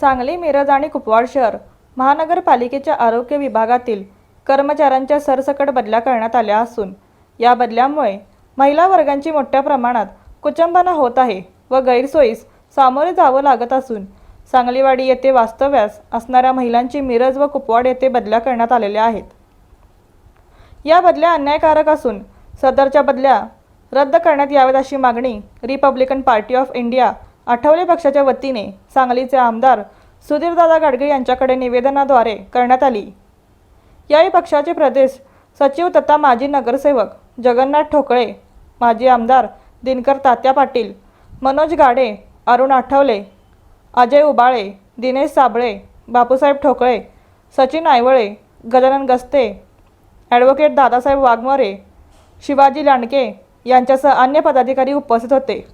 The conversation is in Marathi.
सांगली मिरज आणि कुपवाड शहर महानगरपालिकेच्या आरोग्य विभागातील कर्मचाऱ्यांच्या सरसकट बदल्या करण्यात आल्या असून या बदल्यामुळे महिला वर्गांची मोठ्या प्रमाणात कुचंबना होत आहे व गैरसोयीस सामोरे जावं लागत असून सांगलीवाडी येथे वास्तव्यास असणाऱ्या महिलांची मिरज व कुपवाड येथे बदल्या करण्यात आलेल्या आहेत. या बदल्या अन्यायकारक असून सदरच्या बदल्या रद्द करण्यात याव्यात अशी मागणी Republican Party of India Athawale पक्षाच्या वतीने सांगलीचे आमदार सुधीरदादा गाडगे यांच्याकडे निवेदनाद्वारे करण्यात आली. यावेळी पक्षाचे प्रदेश सचिव तथा माजी नगरसेवक जगन्नाथ ठोकळे माजी आमदार दिनकर तात्या पाटील मनोज गाडे अरुण आठवले अजय उबाळे दिनेश साबळे बापूसाहेब ठोकळे सचिन आयवळे गजानन गस्ते ॲडव्होकेट दादासाहेब वाघमोरे शिवाजी लांडके यांच्यासह अन्य पदाधिकारी उपस्थित होते.